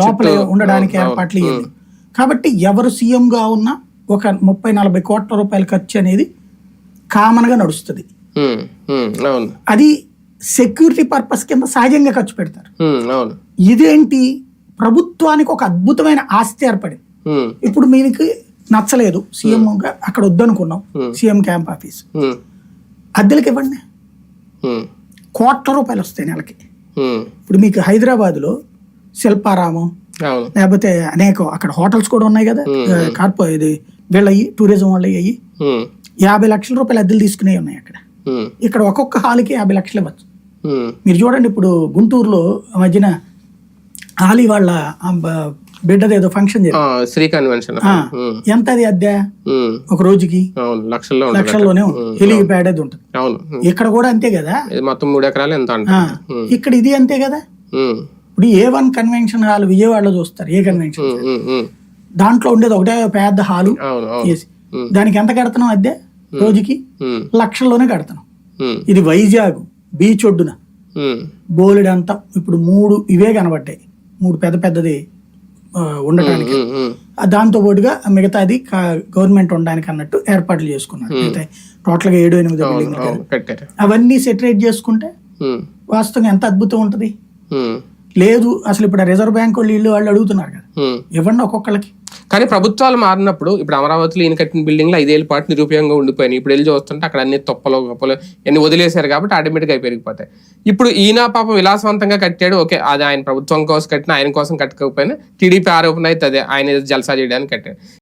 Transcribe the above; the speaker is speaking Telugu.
లోపల ఉండడానికి ఏర్పాట్లు కాబట్టి ఎవరు సీఎంగా ఉన్నా ఒక ముప్పై నలభై కోట్ల రూపాయల ఖర్చు అనేది కామన్గా నడుస్తుంది. అది సెక్యూరిటీ పర్పస్ కింద సహజంగా ఖర్చు పెడతారు. ఇదేంటి? ప్రభుత్వానికి ఒక అద్భుతమైన ఆస్తి ఏర్పడింది. ఇప్పుడు మీకు నచ్చలేదు సీఎంగా అక్కడ వద్దనుకున్నాం సీఎం క్యాంప్ ఆఫీస్. అద్దెలకు ఇవ్వండి. కోట్ల రూపాయలు వస్తాయి నెలకి. ఇప్పుడు మీకు హైదరాబాద్లో శిల్పారామం. లేకపోతే అనేక అక్కడ హోటల్స్ కూడా ఉన్నాయి కదా. కార్పో ఇది వీళ్ళయి టూరిజం వాళ్ళవి అయ్యి యాభై లక్షల రూపాయలు అద్దెలు తీసుకునే ఉన్నాయి అక్కడ. ఇక్కడ ఒక్కొక్క హాల్కి యాభై లక్షలు ఇవ్వచ్చు. మీరు చూడండి ఇప్పుడు గుంటూరులో మధ్యన ఆలి వాళ్ళ బిడ్డది ఏదో ఫంక్షన్ శ్రీ కన్వెన్షన్. ఎంత అది అద్దె? ఒక రోజుకి? లక్షల్లో లక్షల్లోనే హెలిప్యాడ్ అది ఉంటుంది. ఇక్కడ కూడా అంతే కదా? మొత్తం మూడు ఎకరాలు ఎంత ఇక్కడ ఇది అంతే కదా? ఇప్పుడు ఏ వన్ కన్వెన్షన్ హాల్ విజయవాడలో చూస్తారు ఏ కన్వెన్షన్ దాంట్లో ఉండేది ఒకటే పెద్ద హాలు ఏసీ. దానికి ఎంత కడుతున్నాం అద్దె? రోజుకి లక్షల్లోనే ఉమ్, ఇది వైజాగ్ బీచ్ ఒడ్డున. బోలెడు అంతా ఇప్పుడు మూడు ఇవే కనబడ్డాయి. మూడు పెద్ద పెద్దది ఉండటానికి. దాంతో పాటుగా మిగతాది గవర్నమెంట్ ఉండడానికి అన్నట్టు ఏర్పాట్లు చేసుకున్నారు. మిగతా టోటల్గా ఏడు ఎనిమిది కట్టారు అవన్నీ సెటరేట్ చేసుకుంటే వాస్తవంగా ఎంత అద్భుతం ఉంటుంది? లేదు అసలు ఇప్పుడు రిజర్వ్ బ్యాంక్ వాళ్ళు ఇల్లు వాళ్ళు అడుగుతున్నారు కదా. ఇవ్వండి ఒక్కొక్కరికి కానీ ప్రభుత్వాలు మారినప్పుడు ఇప్పుడు అమరావతిలో ఈయన కట్టిన బిల్డింగ్లు ఐదేళ్ళ పాటు నిరుపయోగంగా ఉండిపోయినాయి. ఇప్పుడు వెళ్ళి చూస్తుంటే అక్కడ అన్ని తొప్పలు గొప్పలు అన్ని వదిలేశారు కాబట్టి ఆటోమేటిక్గా అవి పెరిగిపోతాయి. ఇప్పుడు ఈయన పాపం విలాసవంతంగా కట్టాడు. ఓకే అది ఆయన ప్రభుత్వం కోసం కట్టిన ఆయన కోసం కట్టకపోయినా టీడీపీ ఆరోపణ అయితే అదే ఆయన జలసా చేయడానికి కట్టాడు.